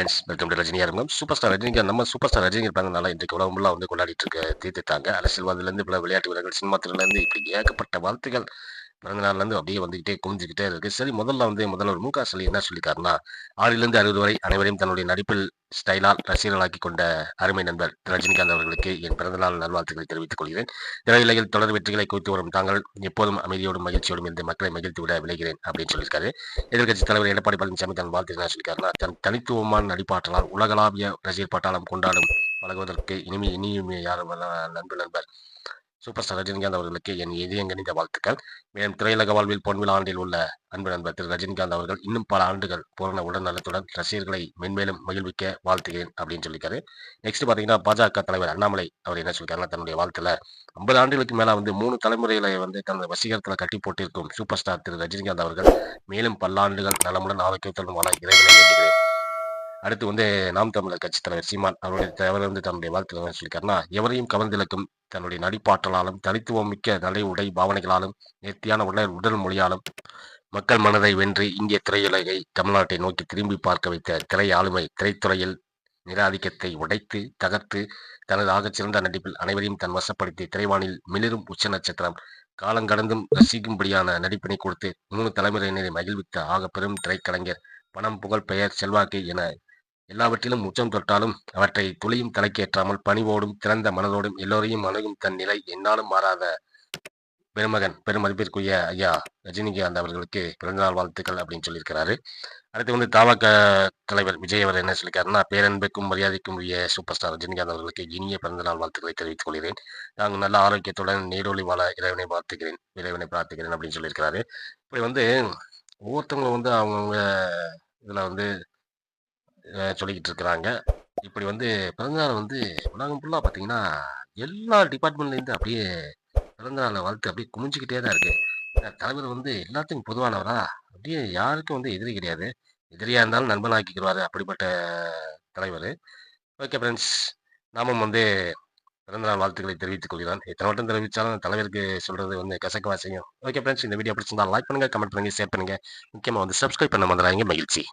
Friends மற்றும் ரஜினியாக Rajini super star Rajinikanth நம்ம சூப்பர் ஸ்டார் ரஜினி பிறந்தனால இன்றைக்கு உலகம் ஃபுல்லாக வந்து கொண்டாடிட்டு இருக்க. தீர்த்துட்டாங்க. அரசியல்வாதிலேருந்து பல விளையாட்டு வீரர்கள் சினிமா துறையிலேருந்து இப்படி ஏகப்பட்ட வார்த்தைகள் பிறந்த நாள்லேருந்து அப்படியே வந்துகிட்டே குமிஞ்சுக்கிட்டே இருக்கு. சரி முதல்ல வந்து முதல்வர் மு க ஸ்டாலின் என்ன சொல்லியிருக்காருன்னா ஆறிலிருந்து அறுபது வரை அனைவரையும் தன்னுடைய நடிப்பில் ஸ்டைலால் ரசிகர்களாக்கி கொண்ட அருமை நண்பர் ரஜினிகாந்த் அவர்களுக்கு என் பிறந்தநாள் நல்வாழ்த்துக்களை தெரிவித்துக் கொள்கிறேன். திரையுலகில் தொடர் வெற்றிகளை குவித்து வரும் தாங்கள் எப்போதும் அமைதியோடும் மகிழ்ச்சியோடும் இருந்து மக்களை மகிழ்த்து விட விளைகிறேன் அப்படின்னு சொல்லியிருக்காரு. எதிர்க்கட்சி தலைவர் எடப்பாடி பழனிசாமி தன் வாழ்த்து என்ன சொல்லியிருக்காருன்னா தன் தனித்துவமான நடிப்பாற்றலால் உலகளாவிய ரசிகர் பட்டாளம் கொண்டாடும் பழகுவதற்கு இனிமே இனியுமே யாரும் நண்பு நண்பர் சூப்பர் ஸ்டார் ரஜினிகாந்த் அவர்களுக்கு என் இதயங்கணிந்த வாழ்த்துக்கள். மேலும் திரையுலக வாழ்வில் பொன்விழா ஆண்டில் உள்ள அன்பு நண்பர் திரு ரஜினிகாந்த் அவர்கள் இன்னும் பல ஆண்டுகள் பூரண உடல் நலத்துடன் ரசிகர்களை மென்மேலும் மகிழ்விக்க வாழ்த்துகிறேன் அப்படின்னு சொல்லியிருக்காரு. நெக்ஸ்ட் பார்த்தீங்கன்னா பாஜக தலைவர் அண்ணாமலை அவர் என்ன சொல்லியிருக்காருன்னா தன்னுடைய வாழ்த்துல ஐம்பது ஆண்டுகளுக்கு மேல வந்து மூணு தலைமுறைகளை வந்து தனது வசீகரத்துல கட்டி போட்டிருக்கும் சூப்பர் ஸ்டார் திரு ரஜினிகாந்த் அவர்கள் மேலும் பல்லாண்டுகள் நலமுடன் ஆரோக்கியத்துடன் வாழ இறைவனை வேண்டுகிறேன். அடுத்து வந்து நாம் தமிழர் கட்சி தலைவர் சீமான் அவருடைய தலைவர் வந்து தன்னுடைய வாழ்த்து என்ன சொல்லியிருக்காருன்னா எவரையும் கவர்ந்திழக்கும் தன்னுடைய நடிப்பாற்றலாலும் தனித்துவம் மிக்க நடை உடை பாவனைகளாலும் நேர்த்தியான உடல் உடல் மொழியாலும் மக்கள் மனதை வென்று இந்திய திரையுலகை தமிழ்நாட்டை நோக்கி திரும்பி பார்க்க வைத்த திரை ஆளுமை திரைத்துறையில் நிராதிக்கத்தை உடைத்து தகர்த்து தனது ஆகச் சிறந்த நடிப்பில் அனைவரையும் தன் வசப்படுத்தி திரைவானில் மிளிரும் உச்ச நட்சத்திரம் காலங்கடந்தும் ரசிக்கும்படியான நடிப்பினை கொடுத்து மூணு தலைமுறையினரை மகிழ்வித்த ஆக பெரும் திரைக்கலைஞர் பணம் புகழ் பெயர் செல்வாக்கு என எல்லாவற்றிலும் உச்சம் தொட்டாலும் அவற்றை துளியும் தலைக்கேற்றாமல் பணிவோடும் திறந்த மனதோடும் எல்லோரையும் அணுகும் தன் நிலை என்னாலும் மாறாத பெருமகன் பெருமதிப்பிற்குரிய ஐயா ரஜினிகாந்த் அவர்களுக்கு பிறந்தநாள் வாழ்த்துக்கள் அப்படின்னு சொல்லியிருக்கிறாரு. அடுத்து வந்து தாவக தலைவர் விஜய் அவர் என்ன சொல்லியிருக்காருன்னா பேரன்புக்கும் மரியாதைக்கும் உரிய சூப்பர் ஸ்டார் ரஜினிகாந்த் அவர்களுக்கு இனிய பிறந்தநாள் வாழ்த்துக்களை தெரிவித்துக் கொள்கிறேன். நாங்கள் நல்ல ஆரோக்கியத்துடன் நீரொலி வாழ இறைவனை வாழ்த்துக்கிறேன் இறைவனை பிரார்த்திக்கிறேன் அப்படின்னு சொல்லியிருக்கிறாரு. இப்படி வந்து ஒவ்வொருத்தவங்க வந்து அவங்கவுங்க இதில் வந்து சொல்லிக்கிட்டு இருக்கிறாங்க இப்படி வந்து பிறந்தநாள் வந்து உலகம் ஃபுல்லாக பார்த்தீங்கன்னா எல்லா டிபார்ட்மெண்ட்லேருந்து அப்படியே பிறந்தநாளை வாழ்த்து அப்படியே குமிஞ்சிக்கிட்டே தான் இருக்குது தலைவர் வந்து எல்லாத்துக்கும் பொதுவானவரா? அப்படியே யாருக்கும் வந்து எதிரி கிடையாது. எதிரியாக இருந்தாலும் நண்பனாக்கிக்கிறாரு அப்படிப்பட்ட தலைவர். ஓகே ஃப்ரெண்ட்ஸ் நாமும் வந்து பிறந்தநாள் வாழ்த்துக்களை தெரிவித்துக் கொள்கிறான் எத்தனை வட்டம் தெரிவித்தாலும் தலைவருக்கு சொல்கிறது வந்து கசக்கவா செய்யும். ஓகே ஃப்ரெண்ட்ஸ் இந்த வீடியோ பிடிச்சிருந்தா லைக் பண்ணுங்கள் கமெண்ட் பண்ணுங்கள் ஷேர் பண்ணுங்க. முக்கியமாக வந்து சப்ஸ்கிரைப் பண்ண வந்துடுறாங்க மகிழ்ச்சி.